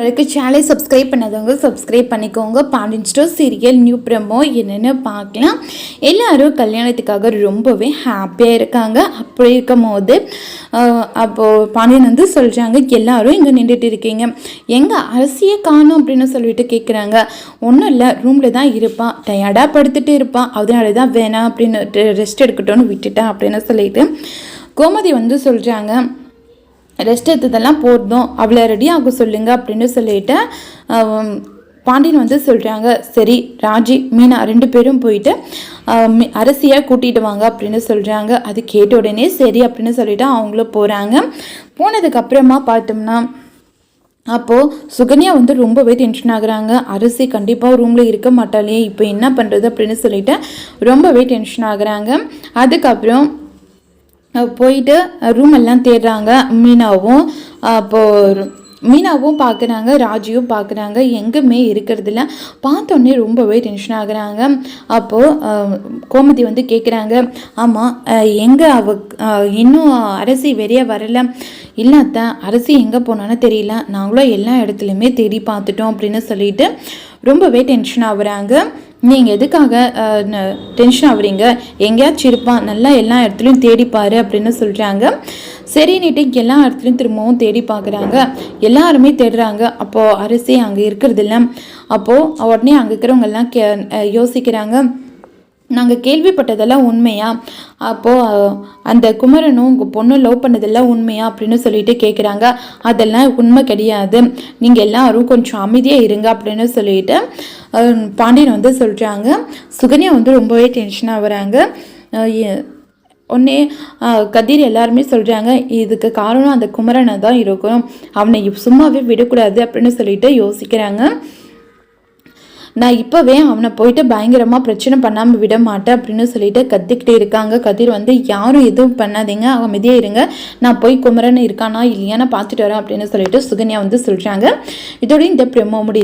அதுக்கு சேனலை சப்ஸ்கிரைப் பண்ணாதவங்க சப்ஸ்கிரைப் பண்ணிக்கோங்க. Pandian store serial new promo என்னென்னு பார்க்கலாம். எல்லோரும் கல்யாணத்துக்காக ரொம்பவே ஹாப்பியாக இருக்காங்க. அப்படி இருக்கும் போது அப்போது பாண்டியன் வந்து சொல்கிறாங்க எல்லோரும் இங்கே நின்றுட்டு இருக்கீங்க. எங்கே அரசியை காணும் அப்படின்னு சொல்லிட்டு கேட்குறாங்க ஒன்றும் இல்லை ரூமில் தான் இருப்பான் டயர்டாக படுத்துட்டு இருப்பான் அதனால தான் வேணாம் அப்படின்னு ரெஸ்ட் எடுக்கட்டும்னு விட்டுட்டேன் அப்படின்னு சொல்லிட்டு கோமதி வந்து சொல்கிறாங்க ரெஸ்ட் எடுத்ததெல்லாம் போதும். அவளை ரெடி ஆக சொல்லுங்க அப்படின்னு சொல்லிட்டு பாண்டியன் வந்து சொல்கிறாங்க சரி ராஜி மீனா ரெண்டு பேரும் போயிட்டு அரசியாக கூட்டிகிட்டு வாங்க அப்படின்னு சொல்கிறாங்க அது கேட்ட உடனே சரி அப்படின்னு சொல்லிட்டு அவங்களும் போகிறாங்க போனதுக்கப்புறமா பார்த்தோம்னா அப்போது சுகன்யா வந்து ரொம்பவே டென்ஷன் ஆகுறாங்க. அரிசி கண்டிப்பாக ரூமில் இருக்க மாட்டாளே இப்போ என்ன பண்ணுறது அப்படின்னு சொல்லிட்டு ரொம்பவே டென்ஷன் ஆகுறாங்க. அதுக்கப்புறம் போயிட்டு ரூம் எல்லாம் தேடுறாங்க மீனாவும். அப்போது மீனாவும் பார்க்குறாங்க ராஜியும் பார்க்குறாங்க எங்கேயுமே இருக்கிறதில்ல பார்த்தோன்னே ரொம்பவே டென்ஷன் ஆகுறாங்க. அப்போது கோமதி வந்து கேட்குறாங்க ஆமாம் எங்கே அவ இன்னும் அரசி வெளியே வரல. இல்லாத அரசி எங்கே போனான்னு தெரியல. நாங்களும் எல்லா இடத்துலையுமே தேடி பார்த்துட்டோம் அப்படின்னு சொல்லிட்டு ரொம்பவே டென்ஷன் ஆகுறாங்க. நீங்கள் எதுக்காக டென்ஷன் ஆகுறீங்க? எங்கேயாச்சும் இருப்பான் நல்லா எல்லா இடத்துலையும் தேடிப்பார் அப்படின்னு சொல்கிறாங்க சரின்னுட்டு எல்லா இடத்துலையும் திரும்பவும் தேடி பார்க்குறாங்க எல்லாருமே தேடுறாங்க. அப்போது அரிசி அங்கே இருக்கிறது இல்லை. அப்போது உடனே அங்கே இருக்கிறவங்கெல்லாம் கே யோசிக்கிறாங்க. நாங்கள் கேள்விப்பட்டதெல்லாம் உண்மையா? அப்போது அந்த குமரனும் உங்கள் பொண்ணு லவ் பண்ணதெல்லாம் உண்மையா அப்படின்னு சொல்லிட்டு கேட்குறாங்க அதெல்லாம் உண்மை கிடையாது. நீங்கள் எல்லாரும் கொஞ்சம் அமைதியாக இருங்க அப்படின்னு சொல்லிட்டு பாண்டியன் வந்து சொல்கிறாங்க சுகன்யா வந்து ரொம்பவே டென்ஷனாக வராங்க. உடனே கதிர் எல்லாருமே சொல்கிறாங்க இதுக்கு காரணம் அந்த குமரனை தான் இருக்கும் அவனை சும்மாவே விடக்கூடாது அப்படின்னு சொல்லிட்டு யோசிக்கிறாங்க. நான் இப்போவே அவனை போயிட்டு பயங்கரமாக பிரச்சனை பண்ணாமல் விட மாட்டேன் அப்படின்னு சொல்லிட்டு கத்திக்கிட்டே இருக்காங்க. கதிர் வந்து யாரும் எதுவும் பண்ணாதீங்க அமைதியாக இருங்க. நான் போய் குமரன் இருக்கானா இல்லையா பார்த்துட்டு வரேன் அப்படின்னு சொல்லிட்டு சுகன்யா வந்து சொல்கிறாங்க இதோட இந்த ப்ரெமோ முடி